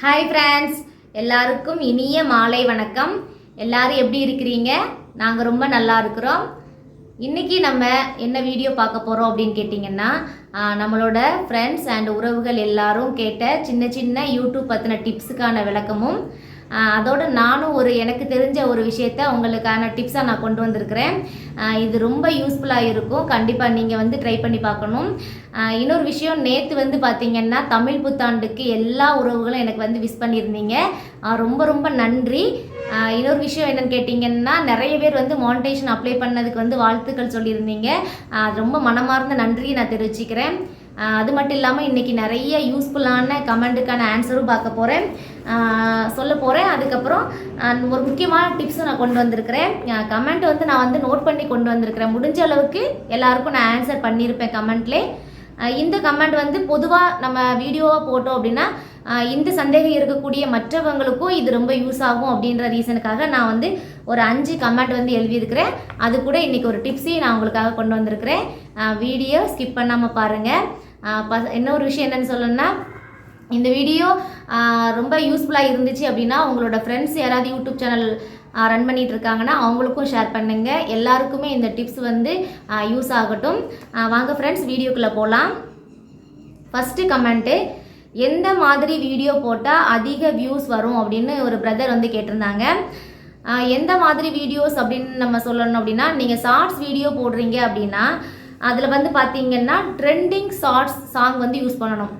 Hi friends எல்லாருக்கும் இனிய மாலை வணக்கம். எல்லாரும் எப்படி இருக்கிறீங்க? நாங்கள் ரொம்ப நல்லா இருக்கிறோம். இன்னைக்கு நம்ம என்ன வீடியோ பார்க்க போகிறோம் அப்படின்னு கேட்டிங்கன்னா நம்மளோட ஃப்ரெண்ட்ஸ் அண்ட் உறவுகள் எல்லாரும் கேட்ட சின்ன சின்ன யூடியூப் பற்றின டிப்ஸுக்கான விளக்கமும் அதோடு நானும் ஒரு எனக்கு தெரிஞ்ச ஒரு விஷயத்த உங்களுக்கான டிப்ஸாக நான் கொண்டு வந்திருக்கிறேன். இது ரொம்ப யூஸ்ஃபுல்லாக இருக்கும். கண்டிப்பாக நீங்கள் வந்து ட்ரை பண்ணி பார்க்கணும். இன்னொரு விஷயம் நேற்று வந்து பார்த்தீங்கன்னா தமிழ் புத்தாண்டுக்கு எல்லா உறவுகளும் எனக்கு வந்து விஷ் பண்ணியிருந்தீங்க. ரொம்ப ரொம்ப நன்றி. இன்னொரு விஷயம் என்னென்னு கேட்டிங்கன்னா நிறைய பேர் வந்து மானிட்டேஷன் அப்ளை பண்ணதுக்கு வந்து வாழ்த்துக்கள் சொல்லியிருந்தீங்க. அது ரொம்ப மனமார்ந்த நன்றியை நான் தெரிவிச்சுக்கிறேன். அது மட்டும் இல்லாமல் இன்றைக்கி நிறைய யூஸ்ஃபுல்லான கமெண்ட்டுக்கான ஆன்சரும் பார்க்க போகிறேன் சொல்ல போகிறேன் அதுக்கப்புறம் ஒரு முக்கியமான டிப்ஸும் நான் கொண்டு வந்திருக்கிறேன். கமெண்ட் வந்து நான் வந்து நோட் பண்ணி கொண்டு வந்திருக்கிறேன். முடிஞ்ச அளவுக்கு எல்லாருக்கும் நான் ஆன்சர் பண்ணியிருப்பேன் கமெண்ட்லேயே இந்த கமெண்ட் வந்து பொதுவாக நம்ம வீடியோவாக போட்டோம் அப்படின்னா இந்த சந்தேகம் இருக்கக்கூடிய மற்றவங்களுக்கும் இது ரொம்ப யூஸ் ஆகும் அப்படின்ற ரீசனுக்காக நான் வந்து ஒரு அஞ்சு கமெண்ட் வந்து எழுதியிருக்கிறேன். அது கூட இன்றைக்கி ஒரு டிப்ஸையும் நான் உங்களுக்காக கொண்டு வந்திருக்கிறேன். வீடியோ ஸ்கிப் பண்ணாமல் பாருங்கள் என்ன ஒரு விஷயம் என்னன்னு சொல்லணும்னா இந்த வீடியோ ரொம்ப யூஸ்ஃபுல்லாக இருந்துச்சு அப்படின்னா உங்களோட ஃப்ரெண்ட்ஸ் யாராவது யூடியூப் சேனல் ரன் பண்ணிட்டு இருக்காங்கன்னா அவங்களுக்கும் ஷேர் பண்ணுங்க. எல்லாருக்குமே இந்த டிப்ஸ் வந்து யூஸ் ஆகட்டும். வாங்க ஃப்ரெண்ட்ஸ் வீடியோக்குள்ளே போகலாம் ஃபஸ்ட்டு கமெண்ட்டு எந்த மாதிரி வீடியோ போட்டால் அதிக வியூஸ் வரும் அப்படின்னு ஒரு பிரதர் வந்து கேட்டிருந்தாங்க. எந்த மாதிரி வீடியோஸ் அப்படின்னு நம்ம சொல்லணும் அப்படின்னா நீங்கள் ஷார்ட்ஸ் வீடியோ போடுறீங்க அப்படின்னா அதில் வந்து பார்த்தீங்கன்னா ட்ரெண்டிங் ஷார்ட்ஸ் சாங் வந்து யூஸ் பண்ணணும்.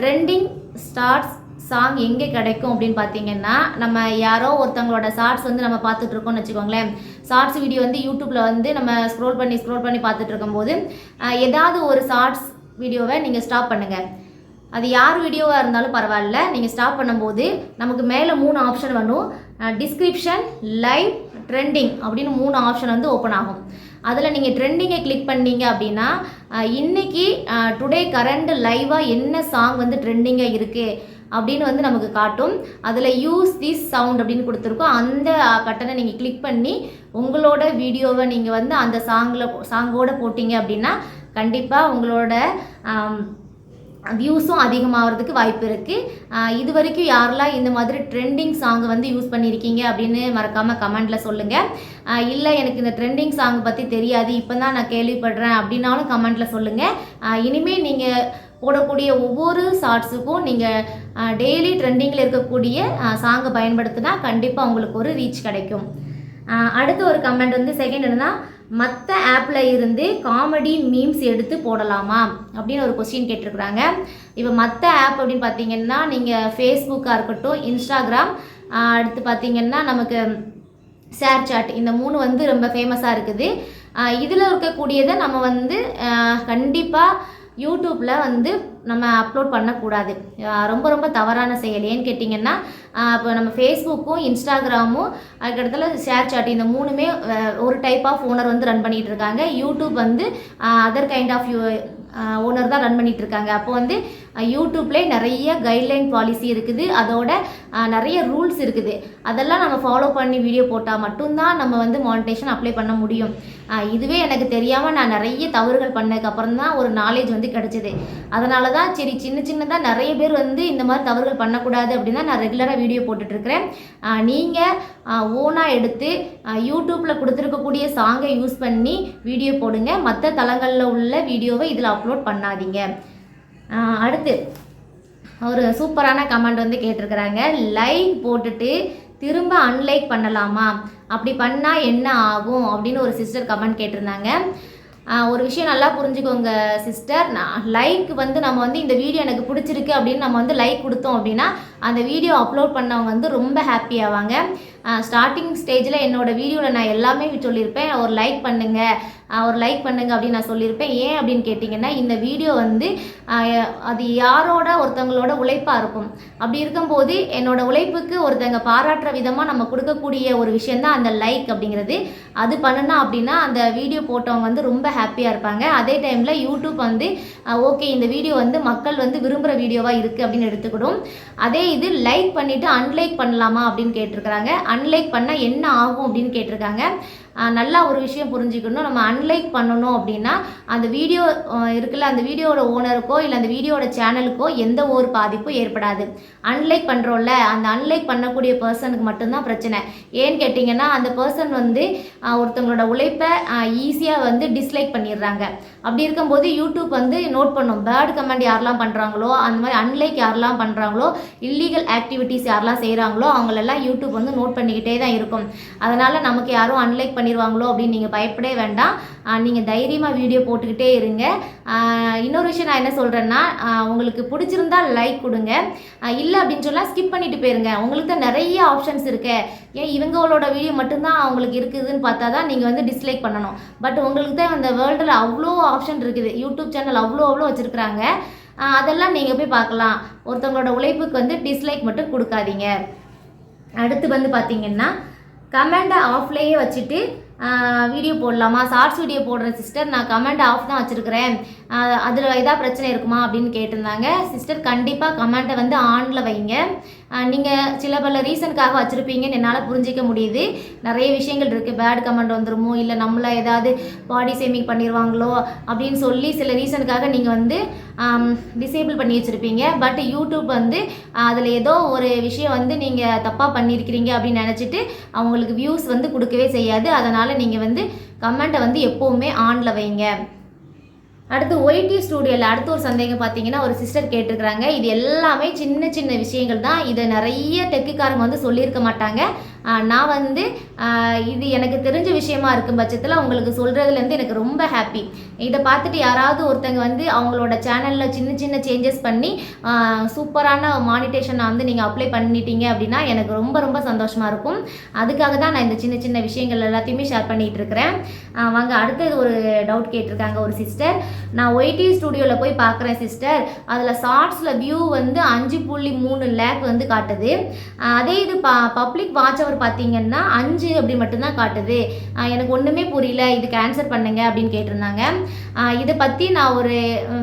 ட்ரெண்டிங் ஸ்டார்ட்ஸ் சாங் எங்கே கிடைக்கும் அப்படின்னு பார்த்தீங்கன்னா நம்ம யாரோ ஒருத்தவங்களோட ஷார்ட்ஸ் வந்து நம்ம பார்த்துட்டு இருக்கோம்னு வச்சுக்கோங்களேன். ஷார்ட்ஸ் வீடியோ வந்து யூடியூப்பில் வந்து நம்ம ஸ்க்ரோல் பண்ணி ஸ்க்ரோல் பண்ணி பார்த்துட்டு இருக்கும்போது ஏதாவது ஒரு ஷார்ட்ஸ் வீடியோவை நீங்கள் ஸ்டாப் பண்ணுங்கள் அது யார் வீடியோவாக இருந்தாலும் பரவாயில்ல. நீங்கள் ஸ்டாப் பண்ணும்போது நமக்கு மேலே மூணு ஆப்ஷன் வரும். டிஸ்கிரிப்ஷன் லைவ் ட்ரெண்டிங் அப்படின்னு மூணு ஆப்ஷன் வந்து ஓப்பன் ஆகும். அதில் நீங்கள் ட்ரெண்டிங்கை கிளிக் பண்ணீங்க அப்படின்னா இன்றைக்கி டுடே கரண்ட் லைவாக என்ன சாங் வந்து ட்ரெண்டிங்காக இருக்குது அப்படின்னு வந்து நமக்கு காட்டும். அதில் யூஸ் திஸ் சவுண்ட் அப்படின்னு கொடுத்துருக்கோம். அந்த பட்டனை நீங்கள் கிளிக் பண்ணி உங்களோட வீடியோவை நீங்கள் வந்து அந்த சாங்கில் சாங்கோடு போட்டிங்க அப்படின்னா கண்டிப்பாக உங்களோட வியூஸும் அதிகமாகிறதுக்கு வாய்ப்பு இருக்குது இது வரைக்கும் யாரெல்லாம் இந்த மாதிரி ட்ரெண்டிங் சாங் வந்து யூஸ் பண்ணியிருக்கீங்க அப்படின்னு மறக்காமல் கமெண்ட்டில் சொல்லுங்கள் இல்லை எனக்கு இந்த ட்ரெண்டிங் சாங் பற்றி தெரியாது. இப்போ தான் நான் கேள்விப்படுறேன் அப்படின்னாலும் கமெண்ட்டில் சொல்லுங்கள் இனிமேல் நீங்கள் போடக்கூடிய ஒவ்வொரு ஷார்ட்ஸுக்கும் நீங்கள் டெய்லி ட்ரெண்டிங்கில் இருக்கக்கூடிய சாங்கை பயன்படுத்தினா கண்டிப்பாக உங்களுக்கு ஒரு ரீச் கிடைக்கும். அடுத்த அடுத்து ஒரு கமெண்ட் வந்து செகண்ட் என்னன்னா மற்ற ஆப்பில் இருந்து காமெடி மீம்ஸ் எடுத்து போடலாமா? அப்படின்னு ஒரு கொஸ்டின் கேட்டிருக்கிறாங்க. இப்போ மற்ற ஆப் அப்படின்னு பார்த்தீங்கன்னா நீங்கள் ஃபேஸ்புக்காக இருக்கட்டும் இன்ஸ்டாகிராம் அடுத்து பார்த்தீங்கன்னா நமக்கு ஷேர் சாட் இந்த மூணு வந்து ரொம்ப ஃபேமஸாக இருக்குது. இதில் இருக்கக்கூடியதை நம்ம வந்து கண்டிப்பாக யூடியூப்பில் வந்து நம்ம அப்லோட் பண்ணக்கூடாது. ரொம்ப ரொம்ப தவறான செயல். ஏன்னு கேட்டிங்கன்னா இப்போ நம்ம ஃபேஸ்புக்கும் இன்ஸ்டாகிராமும் அதுக்கடுத்துல ஷேர் சாட் இந்த மூணுமே ஒரு டைப் ஆஃப் ஓனர் வந்து ரன் பண்ணிகிட்டு இருக்காங்க. யூடியூப் வந்து அதர் கைண்ட் ஆஃப் ஓனர் தான் ரன் பண்ணிகிட்டு இருக்காங்க. அப்போ வந்து யூடியூப்லேயே நிறைய கைட்லைன் பாலிசி இருக்குது. அதோட நிறைய ரூல்ஸ் இருக்குது. அதெல்லாம் நம்ம ஃபாலோ பண்ணி வீடியோ போட்டால் மட்டும்தான் நம்ம வந்து மானிட்டேஷன் அப்ளை பண்ண முடியும். இதுவே எனக்கு தெரியாமல் நான் நிறைய தவறுகள் பண்ணதுக்கப்புறம் தான் ஒரு நாலேஜ் வந்து கிடச்சிது. அதனால தான் சரி சின்ன சின்னதாக நிறைய பேர் வந்து இந்த மாதிரி தவறுகள் பண்ணக்கூடாது அப்படின்னு நான் ரெகுலராக வீடியோ போட்டுட்ருக்கிறேன். நீங்கள் ஓனாக எடுத்து யூடியூப்பில் கொடுத்துருக்கக்கூடிய சாங்கை யூஸ் பண்ணி வீடியோ போடுங்க. மற்ற தளங்களில் உள்ள வீடியோவை இதில் அப்லோட் பண்ணாதீங்க. அடுத்து ஒரு சூப்பரான கமெண்ட் வந்து கேட்டிருக்கிறாங்க. லைக் போட்டுட்டு திரும்ப அன்லைக் பண்ணலாமா? அப்படி பண்ணால் என்ன ஆகும்? அப்படின்னு ஒரு சிஸ்டர் கமெண்ட் கேட்டிருந்தாங்க. ஒரு விஷயம் நல்லா புரிஞ்சுக்கோங்க சிஸ்டர் நான் லைக் வந்து நம்ம வந்து இந்த வீடியோ எனக்கு பிடிச்சிருக்கு அப்படின்னு நம்ம வந்து லைக் கொடுத்தோம் அப்படின்னா அந்த வீடியோ அப்லோட் பண்ணவங்க வந்து ரொம்ப ஹாப்பி ஆவாங்க. ஸ்டார்டிங் ஸ்டேஜில் என்னோட வீடியோவில் நான் எல்லாமே சொல்லியிருப்பேன். ஒரு லைக் பண்ணுங்கள் ஒரு லைக் பண்ணுங்க அப்படின்னு நான் சொல்லியிருப்பேன். ஏன் அப்படின்னு கேட்டிங்கன்னா இந்த வீடியோ வந்து அது யாரோட ஒருத்தவங்களோட உழைப்பாக இருக்கும். அப்படி இருக்கும்போது என்னோட உழைப்புக்கு ஒருத்தங்க பாராட்டுற விதமாக நம்ம கொடுக்கக்கூடிய ஒரு விஷயந்தான் அந்த லைக் அப்படிங்கிறது. அது பண்ணுனா அப்படின்னா அந்த வீடியோ போட்டவங்க வந்து ரொம்ப ஹாப்பியாக இருப்பாங்க. அதே டைமில் யூடியூப் வந்து ஓகே இந்த வீடியோ வந்து மக்கள் வந்து விரும்புகிற வீடியோவாக இருக்குது அப்படின்னு எடுத்துக்கிடும். அதே இது லைக் பண்ணிவிட்டு அன்லைக் பண்ணலாமா அப்படின்னு கேட்டிருக்கிறாங்க. அன்லைக் பண்ணால் என்ன ஆகும் அப்படின்னு கேட்டிருக்காங்க. நல்லா ஒரு விஷயம் புரிஞ்சுக்கணும் நம்ம அன்லைக் பண்ணணும் அப்படின்னா அந்த வீடியோ இருக்குல்ல அந்த வீடியோவோட ஓனருக்கோ இல்லை அந்த வீடியோட சேனலுக்கோ எந்த ஒரு பாதிப்பும் ஏற்படாது. அன்லைக் பண்ணுறோம்ல அந்த அன்லைக் பண்ணக்கூடிய பர்சனுக்கு மட்டும்தான் பிரச்சனை. ஏன்னு கேட்டிங்கன்னா அந்த பர்சன் வந்து ஒருத்தவங்களோட உழைப்பை ஈஸியாக வந்து டிஸ்லைக் பண்ணிடுறாங்க. அப்படி இருக்கும்போது யூடியூப் வந்து நோட் பண்ணும். பேட் கமெண்ட் யாரெல்லாம் பண்ணுறாங்களோ அந்த மாதிரி அன்லைக் யாரெல்லாம் பண்ணுறாங்களோ இல்லீகல் ஆக்டிவிட்டீஸ் யாரெல்லாம் செய்கிறாங்களோ அவங்களெல்லாம் யூடியூப் வந்து நோட் பண்ணிக்கிட்டே தான் இருக்கும். அதனால் நமக்கு யாரும் அன்லைக் பண்ணிடுவாங்களோ அப்படின்னு நீங்கள் பயப்படவே வேண்டாம். நீங்கள் தைரியமாக வீடியோ போட்டுக்கிட்டே இருங்க. இன்னொரு விஷயம் நான் என்ன சொல்கிறேன்னா உங்களுக்கு பிடிச்சிருந்தா லைக் கொடுங்க. இல்லை அப்படின்னு சொன்னால் ஸ்கிப் பண்ணிட்டு போயிருங்க. உங்களுக்கு தான் நிறைய ஆப்ஷன்ஸ் இருக்கு. ஏன் இவங்களோட வீடியோ மட்டும்தான் அவங்களுக்கு இருக்குதுன்னு பார்த்தா தான் நீங்கள் வந்து டிஸ்லைக் பண்ணணும். பட் உங்களுக்கு தான் அந்த வேர்ல்டில் அவ்வளோ ஆப்ஷன் இருக்குது. யூடியூப் சேனல் அவ்வளோ அவ்வளோ வச்சுருக்குறாங்க. அதெல்லாம் நீங்கள் போய் பார்க்கலாம். ஒருத்தவங்களோட உழைப்புக்கு வந்து டிஸ்லைக் மட்டும் கொடுக்காதீங்க. அடுத்து வந்து பார்த்தீங்கன்னா கமெண்டை ஆஃப்லேயே வச்சுட்டு வீடியோ போடலாமா? ஷார்ட்ஸ் வீடியோ போடுற சிஸ்டர் நான் கமெண்ட் ஆஃப் தான் வச்சுருக்கிறேன். அதில் ஏதாவது பிரச்சனை இருக்குமா அப்படின்னு கேட்டிருந்தாங்க. சிஸ்டர் கண்டிப்பாக கமெண்ட்டை வந்து ஆனில் வைங்க. நீங்கள் சில பல ரீசனுக்காக வச்சுருப்பீங்கன்னு என்னால் புரிஞ்சிக்க முடியுது. நிறைய விஷயங்கள் இருக்குது பேட் கமெண்ட் வந்துருமோ இல்லை நம்மளை ஏதாவது பாடி சேமிங் பண்ணிடுவாங்களோ அப்படின்னு சொல்லி சில ரீசனுக்காக நீங்கள் வந்து டிசேபிள் பண்ணி வச்சுருப்பீங்க. பட் யூடியூப் வந்து அதில் ஏதோ ஒரு விஷயம் வந்து நீங்கள் தப்பாக பண்ணியிருக்கிறீங்க அப்படின்னு நினச்சிட்டு அவங்களுக்கு வியூஸ் வந்து கொடுக்கவே செய்யாது. அதனால் நீங்கள் வந்து கமெண்ட்டை வந்து எப்போவுமே ஆனில் வைங்க. அடுத்து ஒய்டி ஸ்டூடியோவில் அடுத்த ஒரு சந்தேகம் பார்த்தீங்கன்னா ஒரு சிஸ்டர் கேட்டிருக்கிறாங்க. இது எல்லாமே சின்ன சின்ன விஷயங்கள் தான். இதை நிறைய டெக்குக்காரங்க வந்து சொல்லியிருக்க மாட்டாங்க. நான் வந்து இது எனக்கு தெரிஞ்ச விஷயமா இருக்கும் பட்சத்தில் அவங்களுக்கு சொல்கிறதுலேருந்து எனக்கு ரொம்ப ஹாப்பி இதை பார்த்துட்டு யாராவது ஒருத்தங்க வந்து அவங்களோட சேனலில் சின்ன சின்ன சேஞ்சஸ் பண்ணி சூப்பரான மானிட்டேஷனை வந்து நீங்கள் அப்ளை பண்ணிட்டீங்க அப்படின்னா எனக்கு ரொம்ப ரொம்ப சந்தோஷமாக இருக்கும். அதுக்காக தான் நான் இந்த சின்ன சின்ன விஷயங்கள் எல்லாத்தையுமே ஷேர் பண்ணிகிட்டு இருக்கிறேன். வாங்க அடுத்தது ஒரு டவுட் கேட்டிருக்காங்க ஒரு சிஸ்டர் நான் ஒய்டி ஸ்டுடியோவில் போய் பார்க்குறேன் சிஸ்டர் அதில் ஷார்ட்ஸில் வியூ வந்து அஞ்சு புள்ளி மூணு லேக் வந்து காட்டுது. அதே இது ப பப்ளிக் வாட்ச் ஸ்கோர் பார்த்தீங்கன்னா அஞ்சு அப்படி மட்டும்தான் காட்டுது. எனக்கு ஒன்றுமே புரியல. இதுக்கு ஆன்சர் பண்ணுங்க அப்படின்னு கேட்டிருந்தாங்க. இதை பற்றி நான் ஒரு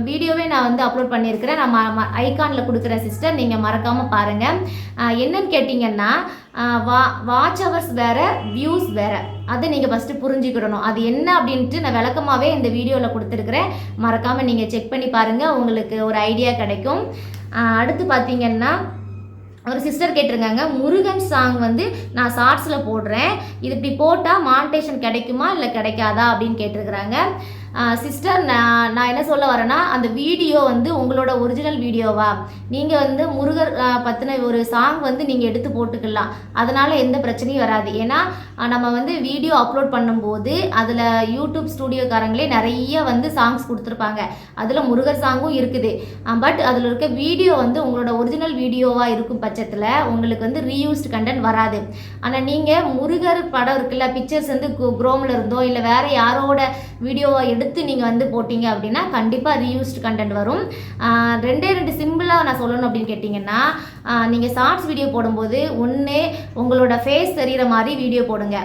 வீடியோவே நான் வந்து அப்லோட் பண்ணியிருக்கிறேன். நான் ஐகானில் கொடுக்குறேன் சிஸ்டர் நீங்கள் மறக்காமல் பாருங்கள் என்னன்னு கேட்டிங்கன்னா வா வாட்ச் ஹவர்ஸ் வேறு வியூஸ் வேறு. அதை நீங்கள் ஃபஸ்ட்டு புரிஞ்சுக்கிடணும். அது என்ன அப்படின்ட்டு நான் விளக்கமாகவே இந்த வீடியோவில் கொடுத்துருக்குறேன். மறக்காமல் நீங்கள் செக் பண்ணி பாருங்கள் உங்களுக்கு ஒரு ஐடியா கிடைக்கும். அடுத்து பார்த்தீங்கன்னா ஒரு சிஸ்டர் கேட்டிருக்காங்க முருகன் சாங் வந்து நான் ஷார்ட்ஸில் போடுறேன். இது இப்படி போட்டால் மானிட்டேஷன் கிடைக்குமா? இல்லை கிடைக்காதா? அப்படின்னு கேட்டிருக்கிறாங்க. சிஸ்டர் நான் நான் என்ன சொல்ல வரேன்னா அந்த வீடியோ வந்து உங்களோட ஒரிஜினல் வீடியோவா நீங்கள் வந்து முருகர் பற்றின ஒரு சாங் வந்து நீங்கள் எடுத்து போட்டுக்கலாம். அதனால் எந்த பிரச்சனையும் வராது. ஏன்னா நம்ம வந்து வீடியோ அப்லோட் பண்ணும்போது அதில் யூடியூப் ஸ்டூடியோக்காரங்களே நிறைய வந்து சாங்ஸ் கொடுத்துருப்பாங்க. அதில் முருகர் சாங்கும் இருக்குது. பட் அதில் இருக்க வீடியோ வந்து உங்களோட ஒரிஜினல் வீடியோவாக இருக்கும் பட்சத்தில் உங்களுக்கு வந்து ரீயூஸ்டு கண்டென்ட் வராது. ஆனால் நீங்கள் முருகர் படம் இருக்குல்ல பிக்சர்ஸ் வந்து குரோமில் இருந்தோ இல்லை வேறு யாரோட வீடியோவாக எடுத்து நீங்கள் வந்து போட்டிங்க அப்படின்னா கண்டிப்பாக ரீயூஸ்டு கண்டென்ட் வரும். ரெண்டே ரெண்டு சிம்பிளாக நான் சொல்லணும் அப்படின்னு கேட்டிங்கன்னா நீங்கள் ஷார்ட்ஸ் வீடியோ போடும்போது ஒன்று உங்களோட ஃபேஸ் தெரிகிற மாதிரி வீடியோ போடுங்க.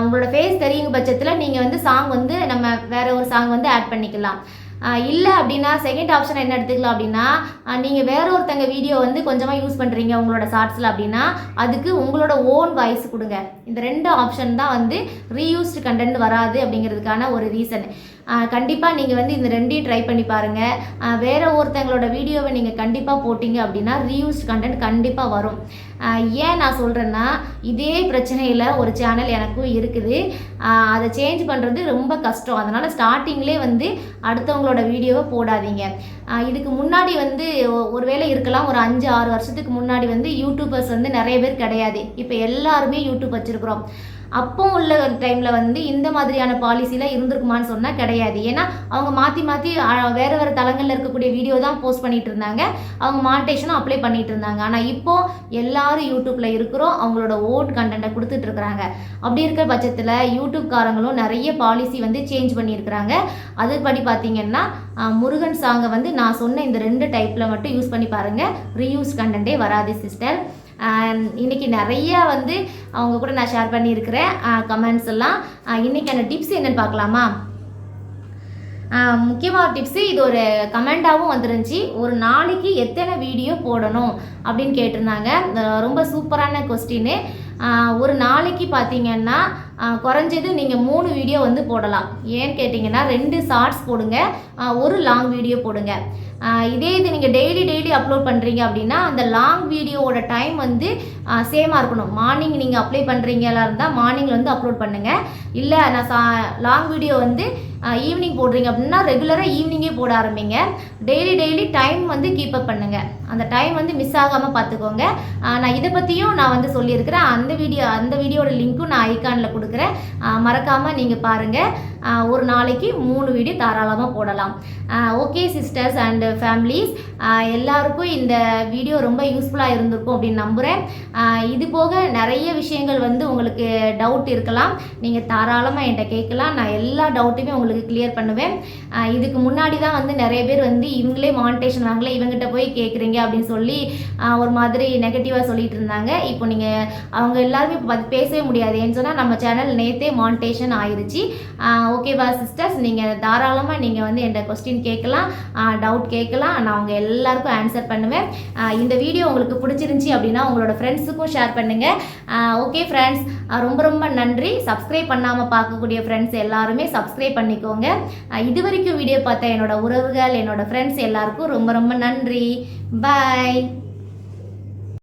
உங்களோட ஃபேஸ் தெரியும் பட்சத்தில் நீங்கள் வந்து சாங் வந்து நம்ம வேற ஒரு சாங் வந்து ஆட் பண்ணிக்கலாம். இல்லை அப்படின்னா செகண்ட் ஆப்ஷன் என்ன எடுத்துக்கலாம் அப்படின்னா நீங்கள் வேற ஒருத்தங்க வீடியோ வந்து கொஞ்சமாக யூஸ் பண்ணுறீங்க உங்களோட ஷார்ட்ஸில் அப்படின்னா அதுக்கு உங்களோட ஓன் வாய்ஸ் கொடுங்க. இந்த ரெண்டு ஆப்ஷன் தான் வந்து ரீயூஸ்டு கண்டென்ட் வராது அப்படிங்கிறதுக்கான ஒரு ரீசன் கண்டிப்பாக நீங்கள் வந்து இந்த ரெண்டையும் ட்ரை பண்ணி பாருங்கள் வேறு ஒருத்தங்களோட வீடியோவை நீங்கள் கண்டிப்பாக போட்டிங்க அப்படின்னா ரீயூஸ்டு கண்டென்ட் கண்டிப்பாக வரும். ஏன் நான் சொல்கிறேன்னா இதே பிரச்சனையில் ஒரு சேனல் எனக்கும் இருக்குது. அதை சேஞ்ச் பண்ணுறது ரொம்ப கஷ்டம். அதனால் ஸ்டார்டிங்லேயே வந்து அடுத்தவங்களோட வீடியோவை போடாதீங்க. இதுக்கு முன்னாடி வந்து ஒருவேளை இருக்கலாம் ஒரு அஞ்சு ஆறு வருஷத்துக்கு முன்னாடி வந்து யூடியூபர்ஸ் வந்து நிறைய பேர் கிடையாது. இப்போ எல்லாருமே யூடியூப் வச்சுருக்குறோம். அப்போ உள்ள டைமில் வந்து இந்த மாதிரியான பாலிசியில் இருந்திருக்குமான்னு சொன்னால் கிடையாது. ஏன்னா அவங்க மாற்றி மாற்றி வேறு வேறு தளங்களில் இருக்கக்கூடிய வீடியோ தான் போஸ்ட் பண்ணிட்டு இருந்தாங்க. அவங்க மானிட்டேஷனும் அப்ளை பண்ணிட்டு இருந்தாங்க. ஆனால் இப்போ எல்லாரும் யூடியூப்பில் இருக்கிறோம். அவங்களோட ஓட் கண்டென்ட்டை கொடுத்துட்டு இருக்கிறாங்க. அப்படி இருக்கிற பட்சத்தில் யூடியூப்காரங்களும் நிறைய பாலிசி வந்து சேஞ்ச் பண்ணியிருக்கிறாங்க. அதுபடி பார்த்தீங்கன்னா முருகன் சாங்கை வந்து நான் சொன்ன இந்த ரெண்டு டைப்பில் மட்டும் யூஸ் பண்ணி பாருங்கள் ரீயூஸ் கண்டென்ட்டே வராது சிஸ்டர் இன்றைக்கி நிறைய வந்து அவங்க கூட நான் ஷேர் பண்ணியிருக்கிறேன் கமெண்ட்ஸ் எல்லாம். இன்றைக்கி அந்த டிப்ஸ் என்னன்னு பார்க்கலாமா? முக்கியமாக டிப்ஸு இது ஒரு கமெண்டாகவும் வந்துருந்துச்சு. ஒரு நாளைக்கு எத்தனை வீடியோ போடணும் அப்படின்னு கேட்டிருந்தாங்க. ரொம்ப சூப்பரான கொஸ்டின்னு ஒரு நாளைக்கு பார்த்தீங்கன்னா குறைஞ்சது நீங்கள் மூணு வீடியோ வந்து போடலாம். ஏன்னு கேட்டிங்கன்னா ரெண்டு ஷார்ட்ஸ் போடுங்க ஒரு லாங் வீடியோ போடுங்க. இதே இது நீங்கள் டெய்லி டெய்லி அப்லோட் பண்ணுறீங்க அப்படின்னா அந்த லாங் வீடியோவோட டைம் வந்து சேமாக இருக்கணும். மார்னிங் நீங்கள் அப்ளை பண்ணுறீங்களா இருந்தால் மார்னிங்கில் வந்து அப்லோட் பண்ணுங்கள் இல்லை நான் சா லாங் வீடியோ வந்து ஈவினிங் போடுறீங்க அப்படின்னா ரெகுலராக ஈவினிங்கே போட ஆரம்பிங்க. டெய்லி டெய்லி டைம் வந்து கீப் அப் பண்ணுங்கள் அந்த டைம் வந்து மிஸ் ஆகாமல் பார்த்துக்கோங்க நான் இதை பற்றியும் நான் வந்து சொல்லியிருக்கிறேன். அந்த வீடியோ அந்த வீடியோட லிங்க்கும் நான் ஐக்கானில் கொடுக்குறேன். மறக்காமல் நீங்கள் பாருங்கள் ஒரு நாளைக்கு மூணு வீடியோ தாராளமாக போடலாம். ஓகே சிஸ்டர்ஸ் அண்டு ஃபேமிலிஸ் எல்லாருக்கும் இந்த வீடியோ ரொம்ப யூஸ்ஃபுல்லாக இருந்திருக்கும் அப்படின்னு நம்புகிறேன் இது போக நிறைய விஷயங்கள் வந்து உங்களுக்கு டவுட் இருக்கலாம். நீங்கள் தாராளமாக என்கிட்ட கேட்கலாம். நான் எல்லா டவுட்டுமே உங்களுக்கு கிளியர் பண்ணுவேன். இதுக்கு முன்னாடி தான் வந்து நிறைய பேர் வந்து இவங்களே மானிட்டேஷன் வாங்கல இவங்ககிட்ட போய் கேட்குறீங்க அப்படின்னு சொல்லி ஒரு மாதிரி நெகட்டிவாக சொல்லிட்டு இருந்தாங்க. இப்போ நீங்கள் அவங்க எல்லாருமே இப்போ பேசவே முடியாது. ஏன்னு சொன்னால் நம்ம சேனல் நேற்றே மானிட்டேஷன் ஆயிடுச்சு ஓகேவா சிஸ்டர்ஸ் நீங்கள் தாராளமாக நீங்கள் வந்து என்கிட்ட கொஸ்டின் கேட்கலாம். டவுட் கேட்கலாம். நான் அவங்க எல்லாருக்கும் ஆன்சர் பண்ணுவேன். இந்த வீடியோ உங்களுக்கு பிடிச்சிருந்துச்சி அப்படின்னா உங்களோட ஃப்ரெண்ட்ஸுக்கும் ஷேர் பண்ணுங்கள் ஓகே ஃப்ரெண்ட்ஸ் ரொம்ப ரொம்ப நன்றி. சப்ஸ்கிரைப் பண்ணாமல் பார்க்கக்கூடிய ஃப்ரெண்ட்ஸ் எல்லாருமே சப்ஸ்கிரைப் பண்ணிக்கோங்க. இது வரைக்கும் வீடியோ பார்த்த என்னோட உறவுகள் என்னோட ஃப்ரெண்ட்ஸ் எல்லாருக்கும் ரொம்ப ரொம்ப நன்றி. பாய்